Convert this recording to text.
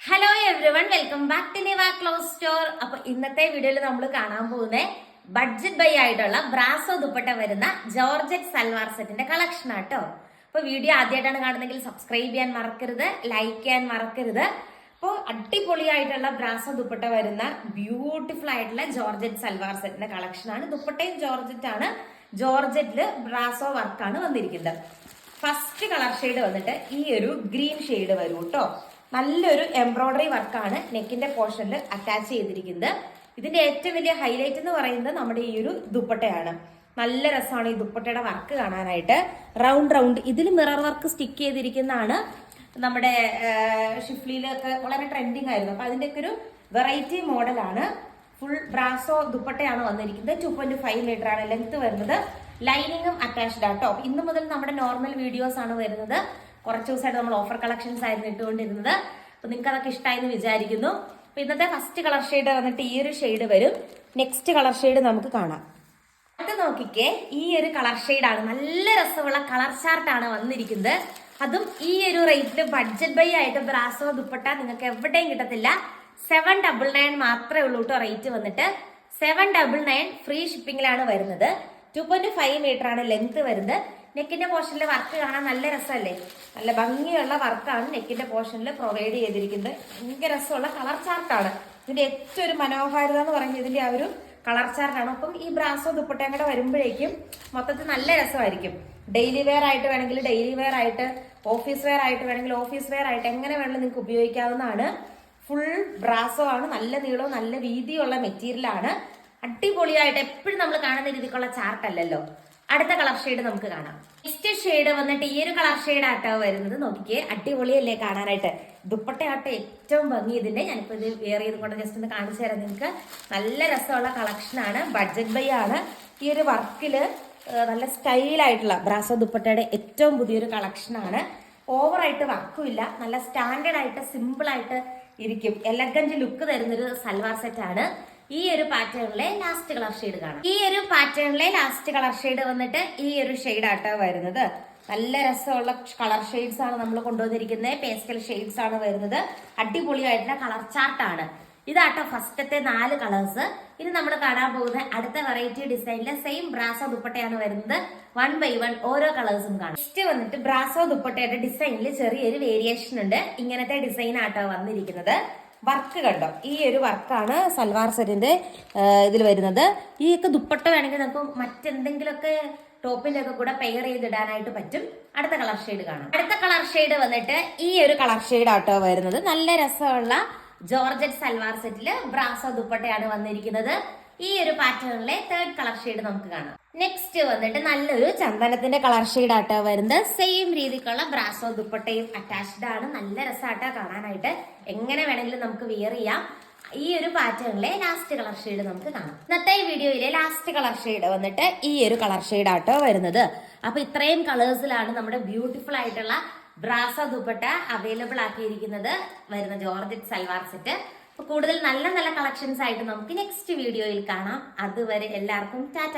Hello every one welcome back to Niva clothes store അപ്പൊ ഇന്നത്തെ വീഡിയോയിൽ നമ്മൾ കാണാൻ പോകുന്നത് ബഡ്ജറ്റ് ബൈ ആയിട്ടുള്ള ബ്രാസോ ദുപ്പട്ട വരുന്ന ജോർജറ്റ് സൽവാർ സെറ്റിന്റെ കളക്ഷൻ ആട്ടോ. അപ്പൊ വീഡിയോ ആദ്യമായിട്ടാണ് കാണുന്നെങ്കിൽ സബ്സ്ക്രൈബ് ചെയ്യാൻ മറക്കരുത് ലൈക്ക് ചെയ്യാൻ മറക്കരുത്. അപ്പോൾ അടിപൊളിയായിട്ടുള്ള ബ്രാസോ ദുപ്പട്ട വരുന്ന ബ്യൂട്ടിഫുൾ ആയിട്ടുള്ള ജോർജറ്റ് സൽവാർ സെറ്റിന്റെ കളക്ഷനാണ് ദുപ്പട്ടയും ജോർജറ്റ് ആണ്. ജോർജറ്റിൽ ബ്രാസോ വർക്കാണ് വന്നിരിക്കുന്നത്. ഫസ്റ്റ് കളർ ഷെയ്ഡ് വന്നിട്ട് ഈ ഒരു ഗ്രീൻ ഷെയ്ഡ് വരും കേട്ടോ നല്ലൊരു എംബ്രോയ്ഡറി വർക്കാണ് നെക്കിന്റെ പോർഷനിൽ അറ്റാച്ച് ചെയ്തിരിക്കുന്നത്. ഇതിന്റെ ഏറ്റവും വലിയ ഹൈലൈറ്റ് എന്ന് പറയുന്നത് നമ്മുടെ ഈ ഒരു ദുപ്പട്ടയാണ്. നല്ല രസമാണ് ഈ ദുപ്പട്ടയുടെ വർക്ക് കാണാനായിട്ട്. റൗണ്ട് റൗണ്ട് ഇതിൽ മിറർ വർക്ക് സ്റ്റിക്ക് ചെയ്തിരിക്കുന്നതാണ് നമ്മുടെ ഷിഫ്ലിയിലൊക്കെ വളരെ ട്രെൻഡിങ് ആയിരുന്നു. അപ്പൊ അതിന്റെയൊക്കെ ഒരു വെറൈറ്റി മോഡലാണ് ഫുൾ ബ്രാസോ ദുപ്പട്ടയാണ് വന്നിരിക്കുന്നത്. ടു പോയിന്റ് ഫൈവ് മീറ്റർ ആണ് ലെങ്ത് വരുന്നത്. ലൈനിങ്ങും അറ്റാച്ച്ഡ് ആട്ടോ ഇന്ന് മുതൽ നമ്മുടെ നോർമൽ വീഡിയോസ് ആണ് വരുന്നത്. കുറച്ച് ദിവസമായിട്ട് നമ്മൾ ഓഫർ കളക്ഷൻസ് ആയിരുന്നു ഇട്ടുകൊണ്ടിരുന്നത്. അപ്പൊ നിങ്ങൾക്ക് അതൊക്കെ ഇഷ്ടമായി എന്ന് വിചാരിക്കുന്നു. അപ്പൊ ഇന്നത്തെ ഫസ്റ്റ് കളർ ഷെയ്ഡ് വന്നിട്ട് ഈ ഒരു ഷെയ്ഡ് വരും. നെക്സ്റ്റ് കളർ ഷെയ്ഡ് നമുക്ക് കാണാം. അത് നോക്കിക്കേ ഈ ഒരു കളർ ആണ്. നല്ല രസമുള്ള കളർ ചാർട്ടാണ് വന്നിരിക്കുന്നത്. അതും ഈ ഒരു റേറ്റിൽ ബഡ്ജറ്റ് ബൈ ആയിട്ട് ബ്രാസോ ദുപ്പട്ട നിങ്ങൾക്ക് എവിടെയും കിട്ടത്തില്ല. സെവൻ ഡബിൾ നയൻ മാത്രമേ ഉള്ളൂ കേട്ടോ റേറ്റ് വന്നിട്ട്. സെവൻ ഡബിൾ നയൻ ഫ്രീ ഷിപ്പിംഗിലാണ് വരുന്നത്. ടു പോയിന്റ് ഫൈവ് മീറ്റർ ആണ് ലെങ്ത് വരുന്നത്. നെക്കിന്റെ പോർഷനിലെ വർക്ക് കാണാൻ നല്ല രസമല്ലേ? നല്ല ഭംഗിയുള്ള വർക്കാണ് നെക്കിന്റെ പോർഷനിൽ പ്രൊവൈഡ് ചെയ്തിരിക്കുന്നത്. ഭയങ്കര രസമുള്ള കളർ ചാർട്ടാണ്. ഇതിന്റെ ഏറ്റവും ഒരു മനോഹാരിത എന്ന് പറയുന്നത് ഇതിന്റെ ആ ഒരു കളർ ചാർട്ടാണ്. അപ്പം ഈ ബ്രാസോ ദുപ്പട്ടയും കൂടെ വരുമ്പോഴേക്കും മൊത്തത്തിൽ നല്ല രസമായിരിക്കും. ഡെയിലി വെയർ ആയിട്ട് വേണമെങ്കിൽ ഡെയിലി വെയർ ആയിട്ട് ഓഫീസ് വെയർ ആയിട്ട് വേണമെങ്കിൽ ഓഫീസ് വെയർ ആയിട്ട് എങ്ങനെ വേണമെങ്കിലും നിങ്ങൾക്ക് ഉപയോഗിക്കാവുന്നതാണ്. ഫുൾ ബ്രാസോ ആണ്. നല്ല നീളവും നല്ല വീതിയുള്ള മെറ്റീരിയലാണ്. അടിപൊളിയായിട്ട് എപ്പോഴും നമ്മൾ കാണുന്ന രീതിക്കുള്ള ചാർട്ട് അല്ലല്ലോ അടുത്ത കളർ ഷെയ്ഡ് നമുക്ക് കാണാം. നെക്സ്റ്റ് ഷെയ്ഡ് വന്നിട്ട് ഈ ഒരു കളർ ഷെയ്ഡ് ആട്ടോ വരുന്നത്. നോക്കിക്കേ അടിപൊളിയല്ലേ കാണാനായിട്ട്. ദുപ്പട്ടയാട്ടോ ഏറ്റവും ഭംഗി ഇതിന്റെ. ഞാനിപ്പോ ഇത് വെയർ ചെയ്ത് കൊണ്ട് ജസ്റ്റ് ഒന്ന് കാണിച്ചു തരാം നിങ്ങൾക്ക്. നല്ല രസമുള്ള കളക്ഷനാണ് ബഡ്ജറ്റ് ബൈ ആണ്. ഈ ഒരു വർക്കിൽ നല്ല സ്റ്റൈലായിട്ടുള്ള ബ്രാസോ ദുപ്പട്ടയുടെ ഏറ്റവും പുതിയൊരു കളക്ഷനാണ് ഓവറായിട്ട് വർക്കും ഇല്ല. നല്ല സ്റ്റാൻഡേർഡ് ആയിട്ട് സിമ്പിൾ ആയിട്ട് ഇരിക്കും. എലഗന്റ് ലുക്ക് തരുന്നൊരു സൽവാർ സെറ്റ് ആണ്. ഈ ഒരു പാറ്റേണിലെ ലാസ്റ്റ് കളർ ഷെയ്ഡ് കാണാം. ഈ ഒരു പാറ്റേണിലെ ലാസ്റ്റ് കളർ ഷെയ്ഡ് വന്നിട്ട് ഈ ഒരു ഷെയ്ഡ് ആട്ടോ വരുന്നത്. നല്ല രസമുള്ള കളർ ഷെയ്ഡ്സ് ആണ് നമ്മൾ കൊണ്ടുവന്നിരിക്കുന്നത്. പേസ്റ്റൽ ഷെയ്ഡ്സ് ആണ് വരുന്നത്. അടിപൊളിയായിട്ടുള്ള കളർ ചാർട്ടാണ് ഇതാട്ടോ ഫസ്റ്റത്തെ നാല് കളേഴ്സ് ഇനി നമ്മൾ കാണാൻ പോകുന്ന അടുത്ത വെറൈറ്റി ഡിസൈനിലെ സെയിം ബ്രാസോ ദുപ്പട്ടയാണ് വരുന്നത്. വൺ ബൈ വൺ ഓരോ കളേഴ്സും കാണാം. നെക്സ്റ്റ് വന്നിട്ട് ബ്രാസോ ദുപ്പട്ടയുടെ ഡിസൈനിൽ ചെറിയൊരു വേരിയേഷൻ ഉണ്ട്. ഇങ്ങനത്തെ ഡിസൈൻ ആട്ടോ വന്നിരിക്കുന്നത്. വർക്ക് കണ്ടോ? ഈ ഒരു വർക്കാണ് സൽവാർ സെറ്റിന്റെ ഇതിൽ വരുന്നത്. ഈ ഒക്കെ ദുപ്പട്ട വേണമെങ്കിൽ നമുക്ക് മറ്റെന്തെങ്കിലുമൊക്കെ ടോപ്പിന്റെ ഒക്കെ കൂടെ പെയർ ചെയ്തിടാനായിട്ട് പറ്റും. അടുത്ത കളർ ഷെയ്ഡ് കാണാം. അടുത്ത കളർ ഷെയ്ഡ് വന്നിട്ട് ഈ ഒരു കളർ ഷെയ്ഡ് ആട്ടോ വരുന്നത്. നല്ല രസമുള്ള ജോർജറ്റ് സൽവാർ സെറ്റിൽ ബ്രാസോ ദുപ്പട്ടയാണ് വന്നിരിക്കുന്നത്. ഈ ഒരു പാറ്റേണിലെ തേർഡ് കളർ ഷെയ്ഡ് നമുക്ക് കാണാം. നെക്സ്റ്റ് വന്നിട്ട് നല്ലൊരു ചന്ദനത്തിന്റെ കളർ ഷെയ്ഡ് ആട്ടോ വരുന്നത്. സെയിം രീതിക്കുള്ള ബ്രാസോ ദുപ്പട്ടയും അറ്റാച്ച്ഡ് ആണ്. നല്ല രസമാട്ടോ കാണാനായിട്ട്. എങ്ങനെ വേണമെങ്കിലും നമുക്ക് വിയർ ചെയ്യാം. ഈ ഒരു പാറ്റേണിലെ ലാസ്റ്റ് കളർ ഷെയ്ഡ് നമുക്ക് കാണാം. ഇന്നത്തെ വീഡിയോയിലെ ലാസ്റ്റ് കളർ ഷെയ്ഡ് വന്നിട്ട് ഈ ഒരു കളർ ഷെയ്ഡ് ആട്ടോ വരുന്നത്. അപ്പൊ ഇത്രയും കളേഴ്സിലാണ് നമ്മുടെ ബ്യൂട്ടിഫുൾ ആയിട്ടുള്ള ബ്രാസ ദുപ്പട്ട അവൈലബിൾ ആക്കിയിരിക്കുന്നത് വരുന്ന ജോർജറ്റ് സൽവാർ സെറ്റ് കൂടുതൽ നല്ല നല്ല കളക്ഷൻസ് ആയിട്ട് നമുക്ക് നെക്സ്റ്റ് വീഡിയോയിൽ കാണാം. അതുവരെ എല്ലാവർക്കും ടാറ്റ